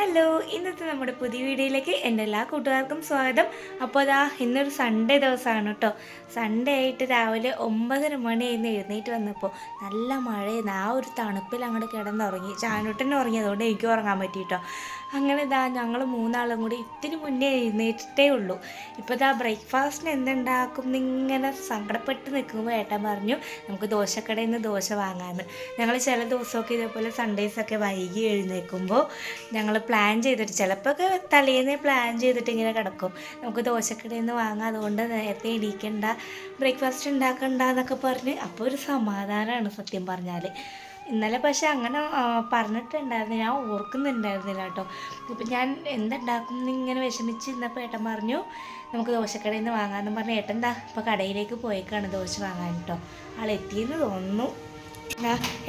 Hello ഇന്നത്തെ നമ്മുടെ പുതിയ വീഡിയോയിലേക്ക് എന്റെ എല്ലാ കൂട്ടുകാർക്കും സ്വാഗതം. അപ്പോൾ അതാ ഇന്നൊരു സൺഡേ ദിവസമാണ് കേട്ടോ സൺഡേ ആയിട്ട് രാവിലെ ഒമ്പതര മണിയായിരുന്നു എഴുന്നേറ്റ് വന്നപ്പോൾ നല്ല മഴയായിരുന്നു. ആ ഒരു തണുപ്പിൽ അങ്ങോട്ട് കിടന്നുറങ്ങി. ചാനൂട്ടൻ ഉറങ്ങി അതുകൊണ്ട് എനിക്ക് ഉറങ്ങാൻ പറ്റി കേട്ടോ അങ്ങനെ ഇതാ ഞങ്ങൾ മൂന്നാളും കൂടി ഇത്തിരി മുന്നേ എഴുന്നേറ്റിട്ടേ ഉള്ളൂ. ഇപ്പോൾ ഇതാ ബ്രേക്ക്ഫാസ്റ്റിന് എന്തുണ്ടാക്കും എന്നിങ്ങനെ സങ്കടപ്പെട്ട് നിൽക്കുമ്പോൾ ഏട്ടൻ പറഞ്ഞു നമുക്ക് ദോശക്കടയിൽ നിന്ന് ദോശ വാങ്ങാമെന്ന് ഞങ്ങൾ ചില ദിവസമൊക്കെ ഇതേപോലെ സൺഡേസൊക്കെ വൈകി എഴുന്നേൽക്കുമ്പോൾ ഞങ്ങൾ പ്ലാൻ ചെയ്തിട്ട് ചിലപ്പോൾ ഒക്കെ തലേന്നേ പ്ലാൻ ചെയ്തിട്ട് ഇങ്ങനെ കിടക്കും. നമുക്ക് ദോശക്കടയിൽ നിന്ന് വാങ്ങാം അതുകൊണ്ട് നേരത്തെ എണീക്കണ്ട ബ്രേക്ക്ഫാസ്റ്റ് ഉണ്ടാക്കണ്ട എന്നൊക്കെ പറഞ്ഞ് അപ്പോൾ ഒരു സമാധാനമാണ് സത്യം പറഞ്ഞാൽ ഇന്നലെ പക്ഷെ അങ്ങനെ പറഞ്ഞിട്ടുണ്ടായിരുന്നു ഞാൻ ഓർക്കുന്നുണ്ടായിരുന്നില്ല കേട്ടോ. ഇപ്പം ഞാൻ എന്തുണ്ടാക്കും എന്നിങ്ങനെ വിഷമിച്ച് ഇന്നപ്പോൾ ഏട്ടൻ പറഞ്ഞു നമുക്ക് ദോശക്കടയിൽ നിന്ന് വാങ്ങാമെന്ന് പറഞ്ഞ്. ഏട്ടൻ എന്താ ഇപ്പോൾ കടയിലേക്ക് പോയേക്കാണ് ദോശ വാങ്ങാൻ കേട്ടോ. ആളെത്തിയെന്ന് തോന്നുന്നു.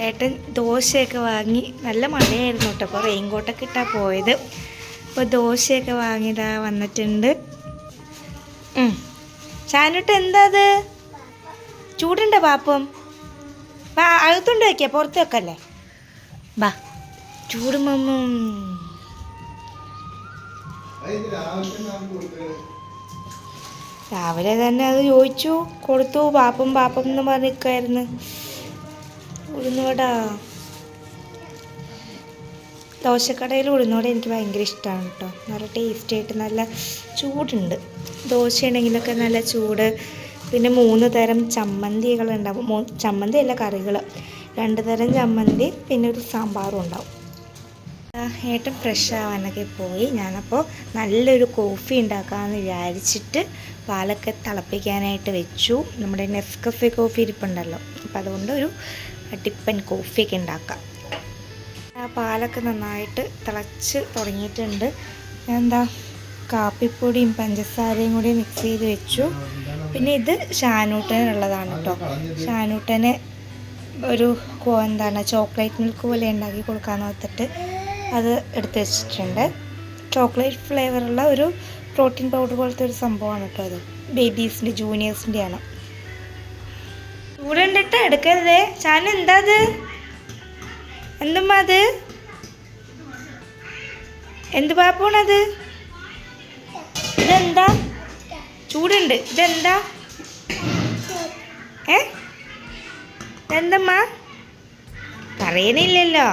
ഏട്ടൻ ദോശയൊക്കെ വാങ്ങി നല്ല മഴയായിരുന്നു കേട്ടോ. അപ്പോൾ റെയിൻ കോട്ടൊക്കെ ഇട്ടാ പോയത്. അപ്പോൾ ദോശയൊക്കെ വാങ്ങിയതാ വന്നിട്ടുണ്ട്. ചാനിട്ട് എന്താ അത്? ചൂടുണ്ടോ പാപ്പം? വാ അകത്തുണ്ട് വെക്കുക പുറത്ത് വെക്കല്ലേ? വാ ചൂട് രാവിലെ തന്നെ അത് ചോദിച്ചു കൊടുത്തു പാപ്പം പാപ്പം എന്ന് പറഞ്ഞിരിക്കായിരുന്നു ഉഴുന്നോടാ ദോശക്കടയിൽ ഉഴുന്നോടെ എനിക്ക് ഭയങ്കര ഇഷ്ടമാണ് കേട്ടോ. നല്ല ടേസ്റ്റി ആയിട്ട് നല്ല ചൂടുണ്ട്. ദോശയാണെങ്കിലൊക്കെ നല്ല ചൂട്. പിന്നെ മൂന്ന് തരം ചമ്മന്തികൾ ഉണ്ടാവും മൂ ചമ്മന്തി അല്ല കറികൾ രണ്ട് തരം ചമ്മന്തി പിന്നെ ഒരു സാമ്പാറും ഉണ്ടാവും. ഏട്ടൻ ഫ്രഷ് ആവാനൊക്കെ പോയി. ഞാനപ്പോൾ നല്ലൊരു കോഫി ഉണ്ടാക്കാമെന്ന് വിചാരിച്ചിട്ട് പാലൊക്കെ തിളപ്പിക്കാനായിട്ട് വെച്ചു. നമ്മുടെ നെസ്കഫെ കോഫി ഇരിപ്പുണ്ടല്ലോ. അപ്പം അതുകൊണ്ട് ഒരു ടിപ്പൻ കോഫിയൊക്കെ ഉണ്ടാക്കാം. ആ പാലൊക്കെ നന്നായിട്ട് തിളച്ച് തുടങ്ങിയിട്ടുണ്ട്. എന്താ കാപ്പിപ്പൊടിയും പഞ്ചസാരയും കൂടി മിക്സ് ചെയ്ത് വെച്ചു. പിന്നെ ഇത് ഷാനൂട്ടനുള്ളതാണ് കേട്ടോ ഷാനൂട്ടന് ഒരു എന്താണ് ചോക്ലേറ്റ് മിൽക്ക് പോലെ ഉണ്ടാക്കി കൊടുക്കാമെന്ന് ഓർത്തിട്ട് അത് എടുത്ത് വെച്ചിട്ടുണ്ട്. ചോക്ലേറ്റ് ഫ്ലേവറുള്ള ഒരു പ്രോട്ടീൻ പൗഡർ പോലത്തെ ഒരു സംഭവമാണ് കേട്ടോ അത് ബേബീസിന്റെ ജൂനിയേഴ്സിന്റെയാണ് ചൂട് ഉണ്ടിട്ട് എടുക്കരുതേ. ഷാൻ എന്താ അത്? എന്തുമ്മാ അത്? എന്ത് പാപ്പാണത്? ഇതെന്താ? ചൂടുണ്ട്. ഇതെന്താ? ഏ? എന്തമ്മ പറയണില്ലല്ലോ.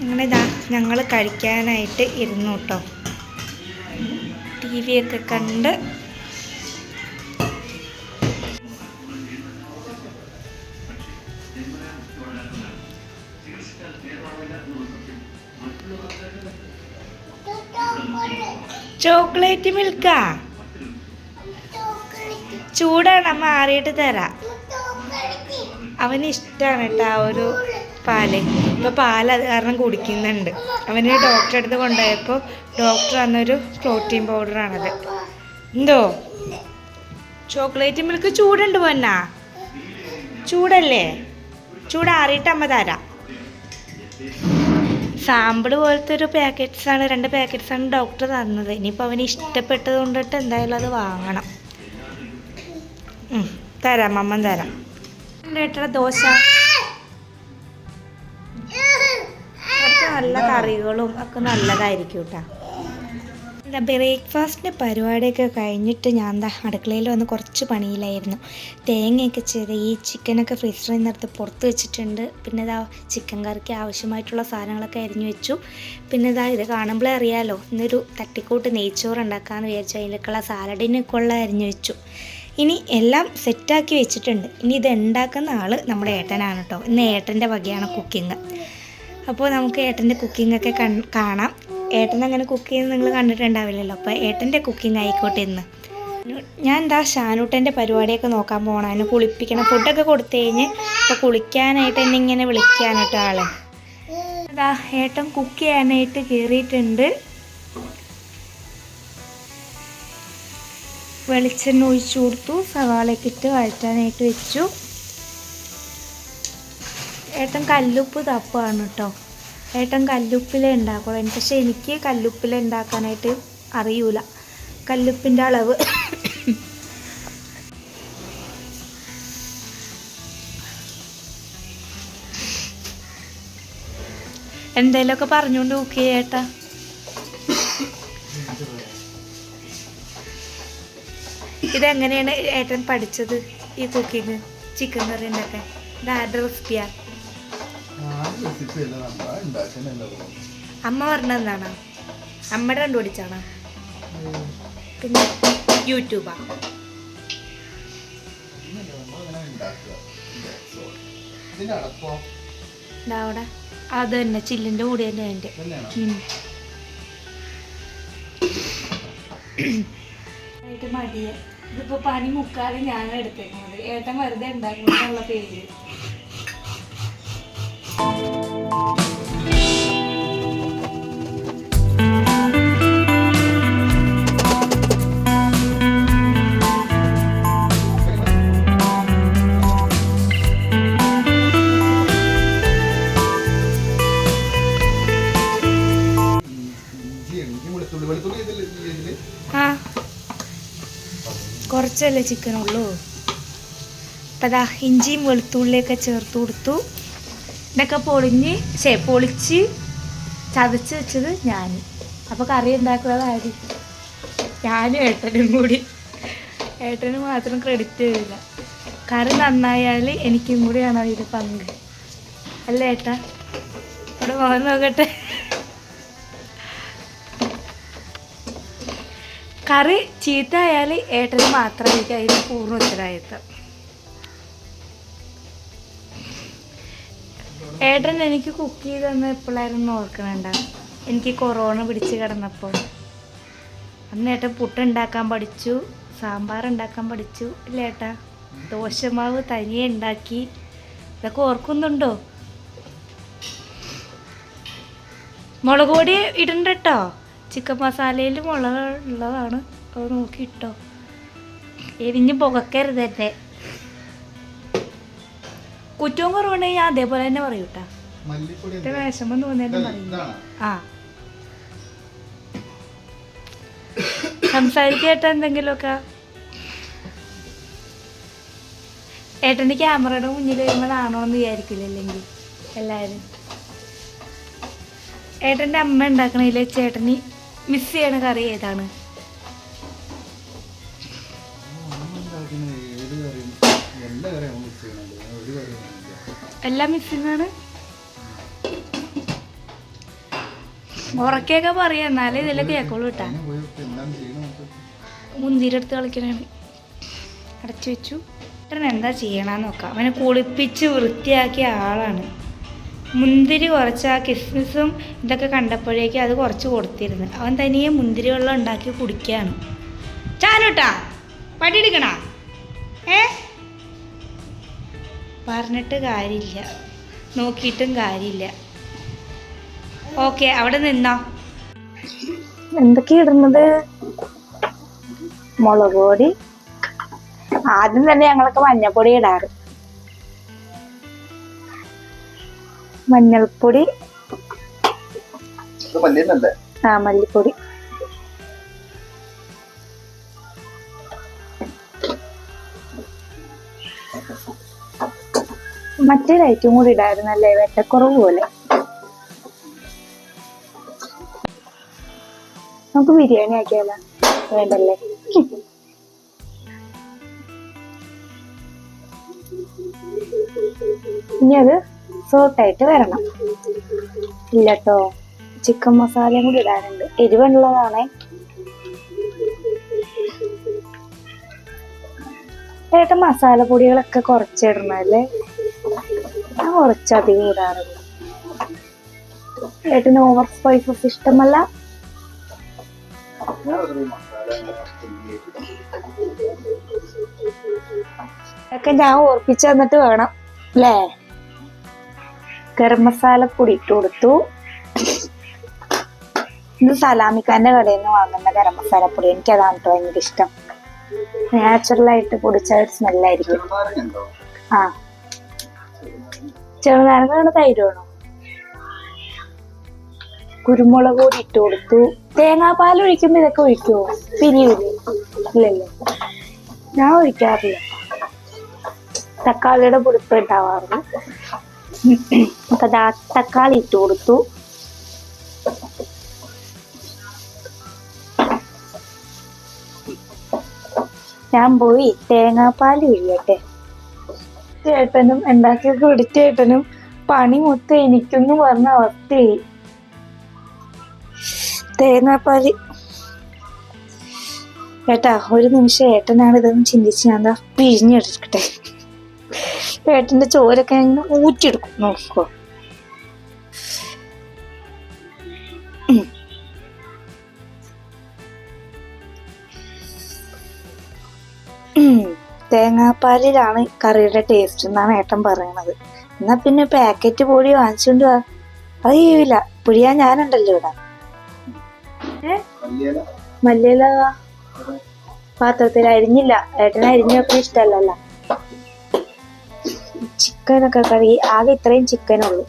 അങ്ങനെ ഇതാ ഞങ്ങൾ കഴിക്കാനായിട്ട് ഇരുന്നു കേട്ടോ. ടി വി ഒക്കെ കണ്ട് ചോക്ലേറ്റ് മിൽക്കാ? ചൂടാണ് അമ്മ ആറിയിട്ട് തരാം. അവന് ഇഷ്ടമാണ് കേട്ടോ ആ ഒരു പാൽ. ഇപ്പൊ പാൽ അത് കാരണം കുടിക്കുന്നുണ്ട്. അവന് ഡോക്ടറെ അടുത്ത് കൊണ്ടുപോയപ്പോൾ ഡോക്ടർ തന്നൊരു പ്രോട്ടീൻ പൗഡറാണത് എന്തോ? ചോക്ലേറ്റ് മിൽക്ക് ചൂടുണ്ട് പോന്ന. ചൂടല്ലേ? ചൂടാറിയിട്ട് അമ്മ തരാം. സാമ്പിൾ പോലത്തെ ഒരു പാക്കറ്റ്സ് ആണ് രണ്ട് പാക്കറ്റ്സ് ആണ് ഡോക്ടർ തന്നത്. ഇനിയിപ്പോൾ അവന് ഇഷ്ടപ്പെട്ടത് കൊണ്ടിട്ട് എന്തായാലും അത് വാങ്ങണം. തരാം അമ്മ തരാം. ഏട്ടാ ദോശ. നല്ല കറികളും ഒക്കെ നല്ലതായിരിക്കും കേട്ടോ ബ്രേക്ക്ഫാസ്റ്റിന്റെ പരിപാടിയൊക്കെ കഴിഞ്ഞിട്ട് ഞാൻ എന്താ അടുക്കളയിൽ വന്ന് കുറച്ച് പണിയിലായിരുന്നു. തേങ്ങയൊക്കെ ചിരകി ചിക്കനൊക്കെ ഫ്രീസറിൽ നിന്നെടുത്ത് പുറത്ത് വെച്ചിട്ടുണ്ട്. പിന്നെ ഇതാ ചിക്കൻ കറിക്ക് ആവശ്യമായിട്ടുള്ള സാധനങ്ങളൊക്കെ അരിഞ്ഞു വെച്ചു. പിന്നെ ഇതാ ഇത് കാണുമ്പോഴേ അറിയാമല്ലോ ഇന്നൊരു തട്ടിക്കൂട്ട് നെയ്ച്ചോറ് ഉണ്ടാക്കാമെന്ന് വിചാരിച്ചു അതിലേക്കുള്ള സാലഡിനൊക്കെ ഉള്ള അരിഞ്ഞു വെച്ചു. ഇനി എല്ലാം സെറ്റാക്കി വെച്ചിട്ടുണ്ട്. ഇനി ഇത് ഉണ്ടാക്കുന്ന ആൾ നമ്മുടെ ഏട്ടനാണ് കേട്ടോ. ഇന്ന് ഏട്ടന്റെ വകയാണ് കുക്കിംഗ് അപ്പോൾ നമുക്ക് ഏട്ടന്റെ കുക്കിംഗ് ഒക്കെ കൺ കാണാം. ഏട്ടൻ അങ്ങനെ കുക്ക് ചെയ്യുന്നത് നിങ്ങൾ കണ്ടിട്ടുണ്ടാവില്ലല്ലോ. അപ്പോൾ ഏട്ടന്റെ കുക്കിംഗ് ആയിക്കോട്ടെ ഇന്ന്. ഞാൻ എന്താ ഷാനൂട്ടന്റെ പരിപാടിയൊക്കെ നോക്കാൻ പോകണം അതിന് കുളിപ്പിക്കണം. ഫുഡൊക്കെ കൊടുത്തു കഴിഞ്ഞ് ഇപ്പോൾ കുളിക്കാനായിട്ട് എന്നെ ഇങ്ങനെ വിളിക്കാനായിട്ട് ആൾ. അതാ ഏട്ടൻ കുക്ക് ചെയ്യാനായിട്ട് കയറിയിട്ടുണ്ട് വെളിച്ചെണ്ണ ഒഴിച്ചു കൊടുത്തു. സവാളയൊക്കെ ഇട്ട് വഴറ്റാനായിട്ട് വെച്ചു. ഏട്ടൻ കല്ലുപ്പ് തപ്പാണ് കേട്ടോ. ഏട്ടൻ കല്ലുപ്പിലെ ഉണ്ടാക്കുള്ളൂ. പക്ഷെ എനിക്ക് കല്ലുപ്പില ഉണ്ടാക്കാനായിട്ട് അറിയൂല. കല്ലുപ്പിന്റെ അളവ്. എന്തേലൊക്കെ പറഞ്ഞുകൊണ്ട് കുക്ക് ഏട്ടാ. ഇതെങ്ങനെയാണ് ഏട്ടൻ പഠിച്ചത് ഈ കുക്കിങ് ചിക്കൻ കറി ഉണ്ടാക്കാൻ ഇത് ആരുടെ റെസിപ്പിയാ അമ്മ പറഞ്ഞതെന്താണോ അമ്മയുടെ കണ്ടുപിടിച്ചാണോ പിന്നെ യൂട്യൂബാ. അത് തന്നെ ചില്ലിന്റെ കൂടെ തന്നെ എന്റെ മടിയെ ഇതിപ്പോ പനി മുക്കാതെ ഞാൻ എടുത്തേക്കുന്നത്. ഏട്ടൻ വെറുതെ ഉണ്ടാക്കുന്നുള്ള പേര്. കുറച്ചല്ലേ ചിക്കൻ ഉള്ളൂ. അപ്പം അതാ ഇഞ്ചിയും വെളുത്തുള്ളിയൊക്കെ ചേർത്ത് കൊടുത്തു. ഇതൊക്കെ പൊളിഞ്ഞ് ശേ പൊളിച്ച് ചതച്ച് വെച്ചത് ഞാൻ അപ്പോൾ കറി ഉണ്ടാക്കുന്നത് ആര് ഞാനും ഏട്ടനും കൂടി. ഏട്ടന് മാത്രം ക്രെഡിറ്റ് ചെയ്തില്ല. കറി നന്നായാൽ എനിക്കും കൂടിയാണ് അതിൽ പങ്ക്. അല്ലേ ഏട്ടാ? ഇവിടെ മോൻ നോക്കട്ടെ. കറി ചീത്തയായാൽ ഏട്ടന് മാത്രമായിരിക്കും അതിന് പൂർണ ഉത്തരവാദിത്തം ഏട്ടൻ എനിക്ക് കുക്ക് ചെയ്ത് തന്ന എപ്പോഴായിരുന്നു ഓർക്കണണ്ട? എനിക്ക് കൊറോണ പിടിച്ച് കിടന്നപ്പോൾ. അന്ന് ഏട്ടൻ പുട്ടുണ്ടാക്കാൻ പഠിച്ചു സാമ്പാർ ഉണ്ടാക്കാൻ പഠിച്ചു. ഇല്ലേ ഏട്ടാ? ദോശമാവ് തനിയെ ഉണ്ടാക്കി. ഇതൊക്കെ ഓർക്കുന്നുണ്ടോ? മുളക് പൊടി ഇടണ്ട കേട്ടോ ചിക്കൻ മസാലയിൽ മുളക് ഉള്ളതാണ്. അത് നോക്കി ഇട്ടോ എരിഞ്ഞ് പുകക്കരുത് എന്നെ. കുറ്റവും കുറവുണ്ടെങ്കിൽ ഞാൻ അതേപോലെ തന്നെ പറയൂ കേട്ടാ മല്ലിപ്പൊടി എന്റെ വിഷമം തോന്നിയാലും പറയും? ആ. സംസാരിക്കേട്ട എന്തെങ്കിലുമൊക്കെ? ഏട്ടന്റെ ക്യാമറയുടെ മുന്നിൽ വരുമ്പോഴാണോ എന്ന് വിചാരിക്കില്ല അല്ലെങ്കിൽ എല്ലാവരും ഏട്ടന്റെ അമ്മ ഉണ്ടാക്കണതിൽ ചേട്ടന് മിസ് ചെയ്യണ കറി ഏതാണ്? എല്ലാം മിസ്സിങ്ങാണ് ഉറക്കൊക്കെ പറയാം. എന്നാലേ ഇതെല്ലാം കേക്കോളൂ കേട്ടാ. മുന്തിരിയെടുത്ത് പോയി ഇപ്പൊ എന്താണ് ചെയ്യണത് നമുക്ക്? മുന്തിരി എടുത്ത് കളിക്കണാണ് അടച്ചു വെച്ചു. എന്താ ചെയ്യണമെന്ന് നോക്കാം. അവനെ കുളിപ്പിച്ച് വൃത്തിയാക്കിയ ആളാണ്. മുന്തിരി കുറച്ച് ആ കിസ്മിസും ഇതൊക്കെ കണ്ടപ്പോഴേക്കും അത് കുറച്ച് കൊടുത്തിരുന്നു. അവൻ തനിയെ മുന്തിരി വെള്ളം ഉണ്ടാക്കി കുടിക്കുകയാണ് ചാനുട്ടാ പടിയെടുക്കണ ഏ? പറഞ്ഞിട്ട് കാര്യമില്ല. നോക്കിയിട്ടും കാര്യമില്ല. ഓക്കെ അവിടെ നിന്നോ? എന്തൊക്കെ ഇടുന്നത്? മുളക് പൊടി. ആദ്യം തന്നെ ഞങ്ങളൊക്കെ മഞ്ഞൾപ്പൊടി ഇടാറ്. മഞ്ഞൾപ്പൊടി. ആ മല്ലിപ്പൊടി. മറ്റേ ലൈറ്റും കൂടി ഇടായിരുന്നല്ലേ വെട്ടക്കുറവ് പോലെ. നമുക്ക് ബിരിയാണി ആക്കിയാലോ? വേണ്ടല്ലേ? ഇനി അത് സോട്ടായിട്ട് വരണം. ഇല്ലട്ടോ. ചിക്കൻ മസാലയും കൂടി ഇടാനുണ്ട് എരിവുള്ളതാണേ. ഏട്ടൻ മസാലപ്പൊടികളൊക്കെ കുറച്ചിടണല്ലേ ഞാൻ കുറച്ചധികം ഇടാറുണ്ട്. ഏട്ടന് ഓവർ സ്പൈസസ് ഇഷ്ടമല്ല. ഒക്കെ ഞാൻ ഓർപ്പിച്ചു തന്നിട്ട് വേണം അല്ലേ? ഗരം മസാല പൊടി ഇട്ട് കൊടുത്തു. ഇത് സലാമിക്കാന്റെ കടയിൽ നിന്ന് വാങ്ങുന്ന ഗരം മസാല പൊടി. എനിക്ക് അതാണ് കേട്ടോ ഭയങ്കര ഇഷ്ടം. നാച്ചുറൽ ആയിട്ട് പൊടിച്ച സ്മെല്ലായിരിക്കും ആ. ചെറുനാരങ്ങ തൈര് വേണം കുരുമുളക് കൂടി ഇട്ട് കൊടുത്തു തേങ്ങാപ്പാൽ ഒഴിക്കുമ്പോൾ ഇതൊക്കെ ഒഴിക്കുമോ പിരിയൂലേ ഇല്ലല്ലോ ഞാൻ ഒഴിക്കാറില്ല. തക്കാളിയുടെ പൊടിപ്പ് ഉണ്ടാവാറുണ്ട്. അപ്പൊ തക്കാളി ഇട്ട് കൊടുത്തു. ഞാൻ പോയി തേങ്ങാപ്പാൽ ഒഴിയട്ടെ ചേട്ടനും ഉണ്ടാക്കിയ കുടിച്ച ചേട്ടനും പണി മൊത്തം എനിക്കെന്ന് പറഞ്ഞ അവസ്ഥയായി. തേങ്ങാപ്പാൽ. ഏട്ടാ ഒരു നിമിഷം ഏട്ടനാണ് ഇതൊന്നും ചിന്തിച്ച് ഞാൻ എന്താ പിഴിഞ്ഞെടുക്കട്ടെ ഏട്ടന്റെ ചോരൊക്കെ അങ്ങ് ഊറ്റിയെടുക്കും. നോക്കോ ഉം. തേങ്ങാപ്പാലിലാണ് കറിയുടെ ടേസ്റ്റ് എന്നാണ് ഏട്ടൻ പറയണത്. എന്നാ പിന്നെ പാക്കറ്റ് പൊടി വാങ്ങിച്ചോണ്ട് വാ. അത് ചെയ്യൂല. പുഴിയാൻ ഞാനുണ്ടല്ലോ ഇവിടെ. മല്ലിയില പാത്രത്തിൽ അരിഞ്ഞില്ല. ഏട്ടന് അരിഞ്ഞൊക്കെ ഇഷ്ടമല്ലല്ലോ ചിക്കനൊക്കെ കറി. ആകെ ഇത്രയും ചിക്കനുള്ളൂ.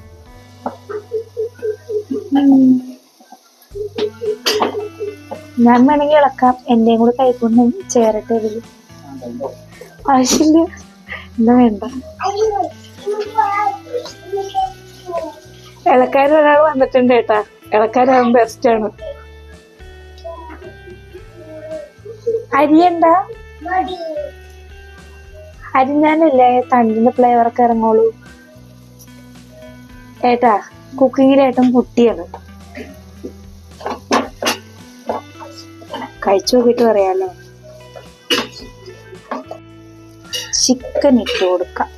ഞാൻ വേണമെങ്കിൽ ഇളക്കാം. എന്റെയും കൂടെ കൈക്കൊണ്ട് ചേരട്ടെ ഇതിൽ ആവശ്യമില്ല എന്താ വേണ്ട. ഇളക്കാരൻ ഒരാൾ വന്നിട്ടുണ്ട് കേട്ടാ. ഇളക്കാരാകും ബെസ്റ്റ് ആണ്. അരിയണ്ട അരിഞ്ഞാലല്ലേ തണ്ടിന്റെ ഫ്ലേവർ ഒക്കെ ഇറങ്ങുള്ളൂ. ഏട്ടാ കുക്കിങ്ങിലേട്ടൻ കുട്ടിയാണ് കഴിച്ചു നോക്കിട്ട് പറയാലോ. ചിക്കൻ ഇട്ട് കൊടുക്കാം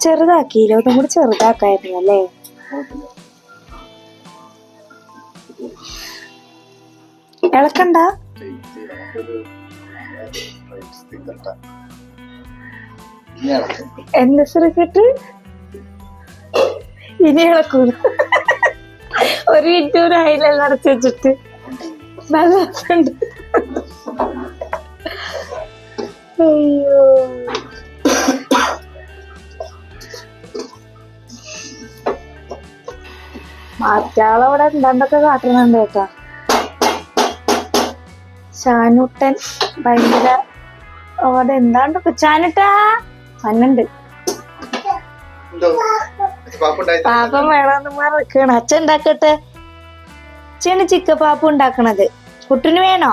ചെറുതാക്കിയില്ല ഒന്നും കൂടി ചെറുതാക്കായിരുന്നു അല്ലേ? ഇളക്കണ്ട. എന്താ ശ്രമിച്ചിട്ട് ഇനി ഇളക്കൂല ഒരു മിനിറ്റ് ഒരു അയിലെല്ലാം അടച്ചു വെച്ചിട്ട്. നല്ല രസമുണ്ട്. അയ്യോ. മാറ്റാളവിടെ എന്താണ്ടൊക്കെ കാട്ടുന്നുണ്ട് കേട്ടാ. ഷാനുട്ടൻ ഭയങ്കര അവിടെ എന്താണ്ടൊക്കെ ചാനുട്ടാ പന്നുണ്ട് പാപ്പം വേണമെന്ന് മറക്കണം അച്ഛൻ ഉണ്ടാക്കട്ടെ അച്ഛന് ചിക്ക പാപ്പ ഉണ്ടാക്കണത്. കുട്ടിന് വേണോ?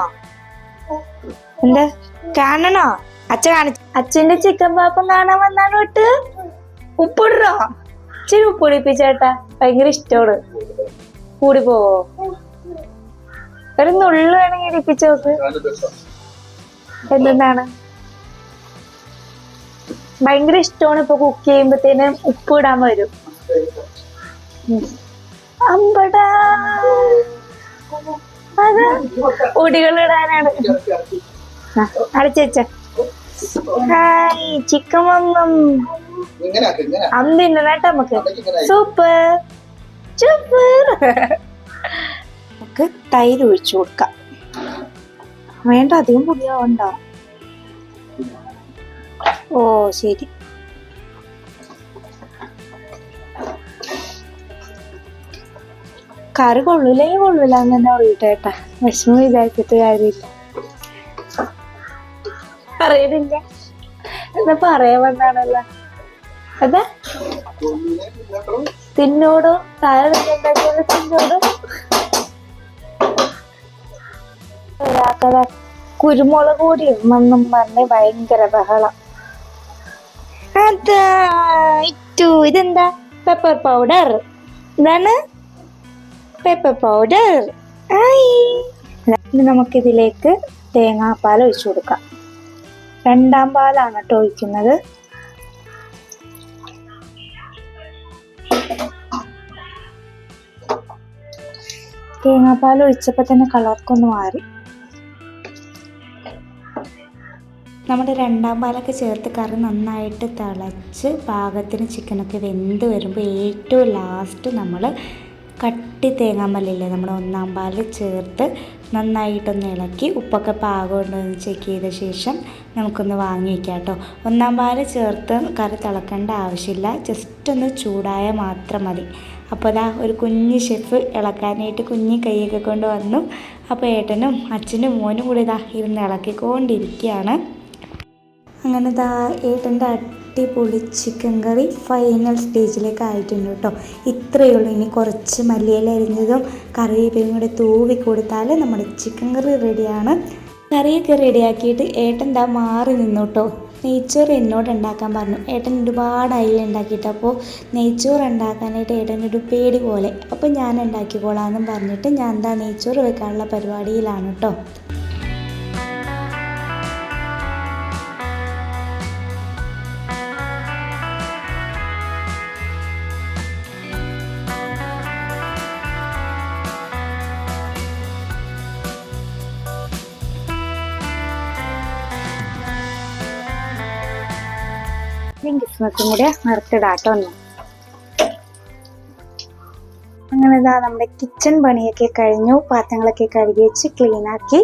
എന്താ? കാണണോ? അച്ഛൻ കാണിച്ച അച്ഛന്റെ ചിക്കൻ പാപ്പം കാണാൻ വന്നാണ് വിട്ട്? ഉപ്പിടോ അച്ഛൻ ഉപ്പിടിപ്പിച്ചേട്ടാ. ഭയങ്കര ഇഷ്ടമാണ്. കൂടി പോവോ? ഒരു നുള്ളു വേണമെങ്കിൽ ഇടിപ്പിച്ച് നോക്ക്. എന്തെന്നാണ്? ഭയങ്കര ഇഷ്ടമാണ് ഇപ്പൊ കുക്ക് ചെയ്യുമ്പത്തേനും ഉപ്പ് ഇടാൻ വരും. അമ്പടാ. അതാ ഒടികൾ ഇടാനാണ്. ഹായ് ചിക്കൻ കേട്ടോ നമുക്ക്. സൂപ്പർ സൂപ്പർ നമുക്ക് തൈര് ഒഴിച്ചു കൊടുക്കാം. വേണ്ട അധികം പുതിയ ഓ ശരി. കറി കൊള്ളൂലേ കൊള്ളൂല തന്നെ പറയട്ടെ വിഷമം വിചാരിച്ചിട്ട് കാര്യമില്ല. പറയുന്നില്ല എന്നാ പറയാൻ വന്നാണല്ലോ. അതാ. തിന്നോടോ? താഴെ തിന്നോടോ? കുരുമുളക് കൂടി ഇടണമെന്നും പറഞ്ഞ് ഭയങ്കര ബഹളം. അതാ ഇതെന്താ? പെപ്പർ പൗഡർ എന്താണ് പെപ്പർ പൗഡർ നമുക്കിതിലേക്ക് തേങ്ങാപ്പാൽ ഒഴിച്ചു കൊടുക്കാം. രണ്ടാം പാലാണ് കേട്ടോ ഒഴിക്കുന്നത്. തേങ്ങാപ്പാൽ ഒഴിച്ചപ്പോൾ തന്നെ കളറൊക്കെ ഒന്ന് മാറി. നമ്മുടെ രണ്ടാം പാലൊക്കെ ചേർത്ത് കറി നന്നായിട്ട് തിളച്ച് പാകത്തിന് ചിക്കനൊക്കെ വെന്ത് വരുമ്പോൾ ഏറ്റവും ലാസ്റ്റ് നമ്മൾ കട്ടി തേങ്ങാമല്ലില്ലേ നമ്മൾ ഒന്നാം പാൽ ചേർത്ത് നന്നായിട്ടൊന്ന് ഇളക്കി ഉപ്പൊക്കെ പാകമുണ്ടോ എന്ന് ചെക്ക് ചെയ്ത ശേഷം നമുക്കൊന്ന് വാങ്ങി വയ്ക്കാം കേട്ടോ. ഒന്നാം പാൽ ചേർത്ത് കറി തിളക്കേണ്ട ആവശ്യമില്ല ജസ്റ്റ് ഒന്ന് ചൂടായ മാത്രം മതി. അപ്പോൾ അതാ ഒരു കുഞ്ഞ് ഷെഫ് ഇളക്കാനായിട്ട് കുഞ്ഞ് കൈയൊക്കെ കൊണ്ട് വന്നു. അപ്പോൾ ഏട്ടനും അച്ഛനും മോനും കൂടി ഇതാ ഇരുന്ന് ഇളക്കിക്കൊണ്ടിരിക്കുകയാണ്. അങ്ങനെ ദാ ഏട്ടന്റെ അടിപൊളി ചിക്കൻ കറി ഫൈനൽ സ്റ്റേജിലേക്ക് ആയിട്ടുണ്ട് കേട്ടോ. ഇത്രയേ ഉള്ളൂ ഇനി കുറച്ച് മല്ലിയില അരിഞ്ഞതും കറിവേപ്പിലയും കൂടെ തൂവി കൊടുത്താൽ നമ്മുടെ ചിക്കൻ കറി റെഡിയാണ് കറിയൊക്കെ റെഡിയാക്കിയിട്ട് ഏട്ടൻ ദാ മാറി നിന്നു കേട്ടോ. നെയ്ച്ചോറ് എന്നോട് ഉണ്ടാക്കാൻ പറഞ്ഞു. ഏട്ടൻ ഒരുപാട് അയില ഉണ്ടാക്കിയിട്ട് അപ്പോൾ നെയ്ച്ചോറ് ഉണ്ടാക്കാനായിട്ട് ഏട്ടനൊരു പേടി പോലെ. അപ്പോൾ ഞാൻ ഉണ്ടാക്കിക്കോളാമെന്നും പറഞ്ഞിട്ട് ഞാൻ എന്താ നെയ്ച്ചോറ് വെക്കാനുള്ള പരിപാടിയിലാണ് കേട്ടോ. ക്രിസ്മസും കൂടെ വറുത്തിടാട്ടോ ഒന്ന് അങ്ങനെ ഇതാ നമ്മുടെ കിച്ചൺ പണിയൊക്കെ കഴിഞ്ഞു. പാത്രങ്ങളൊക്കെ കഴുകി വെച്ച് ക്ലീൻ ആക്കി.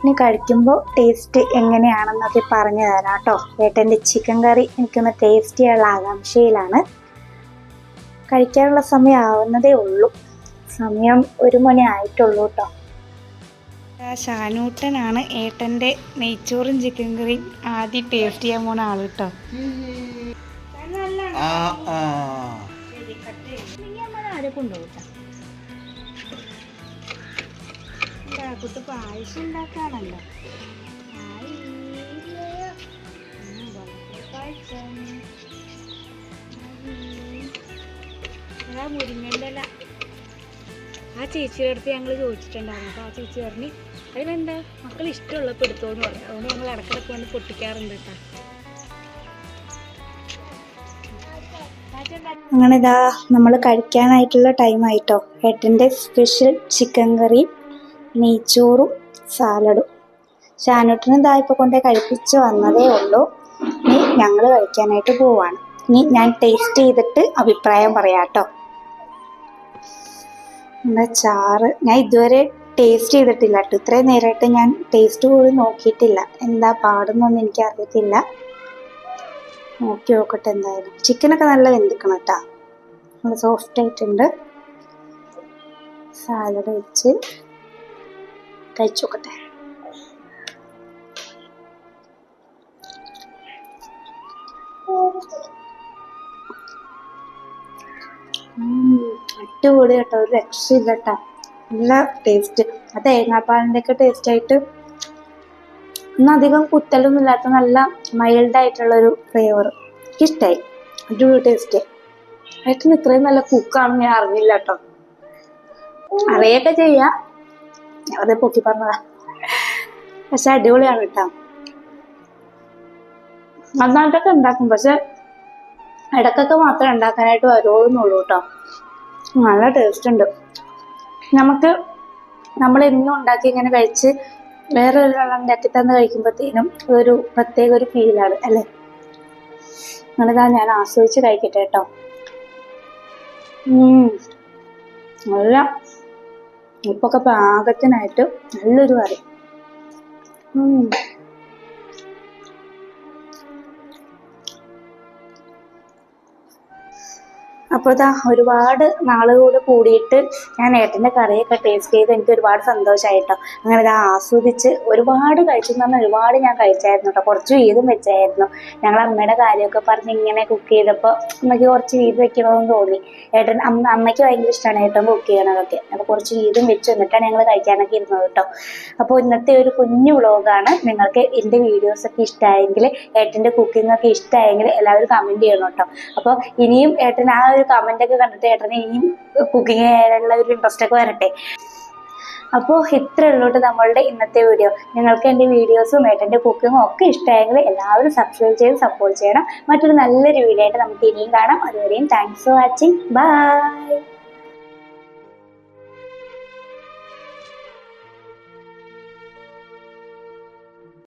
ഇനി കഴിക്കുമ്പോൾ ടേസ്റ്റ് എങ്ങനെയാണെന്നൊക്കെ പറഞ്ഞു തരാം കേട്ടോ ഏട്ടന്റെ ചിക്കൻ കറി എനിക്കൊന്ന് ടേസ്റ്റ് ചെയ്യാനുള്ള ആകാംക്ഷയിലാണ്. കഴിക്കാനുള്ള സമയം ആവുന്നതേ ഉള്ളൂ. സമയം ഒരു മണി ആയിട്ടുള്ളൂ കേട്ടോ ഷാനൂട്ടനാണ് ഏട്ടന്റെ നെയ്ച്ചോറും ചിക്കൻ കറിയും ആദ്യം ടേസ്റ്റ് ചെയ്യാൻ പോണ ആൾ കേട്ടോ ആ ആ. ആരെ കൊണ്ടുപോകും കുട്ടി പായസം ഉണ്ടാക്കാണല്ലോ മുരിങ്ങന്റെ ഇല ആ ചേച്ചിയുടെ അടുത്ത് ഞങ്ങൾ ചോദിച്ചിട്ടുണ്ടായിരുന്നു. അപ്പോൾ ആ ചേച്ചി പറഞ്ഞ് അതിനെന്താ? മക്കൾ ഇഷ്ടമുള്ളപ്പോൾ എടുത്തോന്ന് പറഞ്ഞു. അതുകൊണ്ട് ഞങ്ങൾ ഇടക്കിടക്ക് വന്ന് പൊട്ടിക്കാറുണ്ട് കേട്ടോ. അങ്ങനെ ഇതാ നമ്മൾ കഴിക്കാനായിട്ടുള്ള ടൈം ആയിട്ടോ. ഏട്ടന്റെ സ്പെഷ്യൽ ചിക്കൻ കറി നെയ്ച്ചോറും സാലഡും ഷാനോട്ടിനും ഇതാ ഇപ്പോൾ കൊണ്ടേ കഴിപ്പിച്ച് വന്നതേ ഉള്ളൂ. ഇനി ഞങ്ങൾ കഴിക്കാനായിട്ട് പോവാണ്. ഇനി ഞാൻ ടേസ്റ്റ് ചെയ്തിട്ട് അഭിപ്രായം പറയാം കേട്ടോ എന്താ ചാറ്? ഞാൻ ഇതുവരെ ടേസ്റ്റ് ചെയ്തിട്ടില്ല. കേട്ടോ. ഇത്രയും നേരമായിട്ട് ഞാൻ ടേസ്റ്റ് പോലും നോക്കിയിട്ടില്ല. എന്താ പാടുന്നൊന്നും എനിക്ക് അറിയത്തില്ല. നോക്കി നോക്കട്ടെ എന്തായാലും. ചിക്കനൊക്കെ നല്ല വെന്തിക്കണം കേട്ടോ. നല്ല സോഫ്റ്റ് ആയിട്ടുണ്ട്. സാലഡ് വെച്ച് കഴിച്ചു നോക്കട്ടെ. അടിപൊളി കേട്ടോ. ഒരു രക്ഷയില്ല കേട്ടോ. നല്ല ടേസ്റ്റ് ആ തേങ്ങാപ്പാലിന്റെ ഒക്കെ ടേസ്റ്റ് ആയിട്ട് ഒന്നും അധികം കുത്തലൊന്നും ഇല്ലാത്ത നല്ല മൈൽഡായിട്ടുള്ളൊരു ഫ്ലേവർ എനിക്കിഷ്ടമായി അടിപൊളി ടേസ്റ്റ് ഏട്ടന് ഇത്രയും നല്ല കുക്കാണെന്ന് ഞാൻ അറിഞ്ഞില്ല കേട്ടോ അറിയൊക്കെ ചെയ്യാം. ഞാൻ അതേ പൊക്കി പറഞ്ഞതാ. പക്ഷെ അടിപൊളിയാണ് കേട്ടോ നന്നായിട്ടൊക്കെ ഉണ്ടാക്കും. പക്ഷെ ഇടക്കൊക്കെ മാത്രമേ ഉണ്ടാക്കാനായിട്ട് വരുള്ളൂ കേട്ടോ നല്ല ടേസ്റ്റ് ഉണ്ട്. നമുക്ക് നമ്മൾ എന്നും ഉണ്ടാക്കി ഇങ്ങനെ കഴിച്ച് വേറെ ഒരാൾ ഉണ്ടാക്കി തന്ന് കഴിക്കുമ്പോഴത്തേനും അതൊരു പ്രത്യേക ഒരു ഫീലാണ് അല്ലേ? അങ്ങനെതാ ഞാൻ ആസ്വദിച്ച് കഴിക്കട്ടെ കേട്ടോ. നല്ല ഉപ്പൊക്കെ പാകത്തിനായിട്ട് നല്ലൊരു കറി. അപ്പോൾ ഇതാ ഒരുപാട് നാളുകൂടെ കൂടിയിട്ട് ഞാൻ ഏട്ടന്റെ കറിയൊക്കെ ടേസ്റ്റ് ചെയ്ത് എനിക്ക് ഒരുപാട് സന്തോഷമായിട്ടോ അങ്ങനെ ഇതാ ആസ്വദിച്ച് ഒരുപാട് കഴിച്ചു പറഞ്ഞാൽ ഒരുപാട് ഞാൻ കഴിച്ചായിരുന്നു കേട്ടോ. കുറച്ച് വീതം വെച്ചായിരുന്നു. ഞങ്ങൾ അമ്മയുടെ കാര്യമൊക്കെ പറഞ്ഞ് ഇങ്ങനെ കുക്ക് ചെയ്തപ്പോൾ അമ്മയ്ക്ക് കുറച്ച് വീതം വെക്കണമെന്ന് തോന്നി. ഏട്ടൻ അമ്മ അമ്മയ്ക്ക് ഭയങ്കര ഇഷ്ടമാണ് ഏട്ടൻ കുക്ക് ചെയ്യണതൊക്കെ. അപ്പോൾ കുറച്ച് വീതം വെച്ച് എന്നിട്ടാണ് ഞങ്ങൾ കഴിക്കാനൊക്കെ ഇരുന്നത് കേട്ടോ. അപ്പോൾ ഇന്നത്തെ ഒരു കുഞ്ഞു വ്ളോഗാണ് നിങ്ങൾക്ക് എന്റെ വീഡിയോസൊക്കെ ഇഷ്ടമായെങ്കിൽ ഏട്ടന്റെ കുക്കിംഗ് ഒക്കെ ഇഷ്ടമായെങ്കിൽ എല്ലാവരും കമന്റ് ചെയ്യണം കേട്ടോ. അപ്പോൾ ഇനിയും ഏട്ടൻ ആ ഒരു കമന്റ് ഒക്കെ കണ്ടിട്ട് ഏട്ടന് ഇനിയും കുക്കിംഗ് ചെയ്യാനുള്ള ഒരു ഇൻട്രസ്റ്റ് ഒക്കെ വരട്ടെ. അപ്പോൾ ഇത്ര ഉള്ളൂട്ട് നമ്മളുടെ ഇന്നത്തെ വീഡിയോ നിങ്ങൾക്ക് എന്റെ വീഡിയോസും ഏട്ടന്റെ കുക്കിങ്ങും ഒക്കെ ഇഷ്ടമായെങ്കിൽ എല്ലാവരും സബ്സ്ക്രൈബ് ചെയ്ത് സപ്പോർട്ട് ചെയ്യണം. മറ്റൊരു നല്ലൊരു വീഡിയോ ആയിട്ട് നമുക്ക് ഇനിയും കാണാം. അതുവരെയും താങ്ക്സ് ഫോർ വാച്ചിങ് ബൈ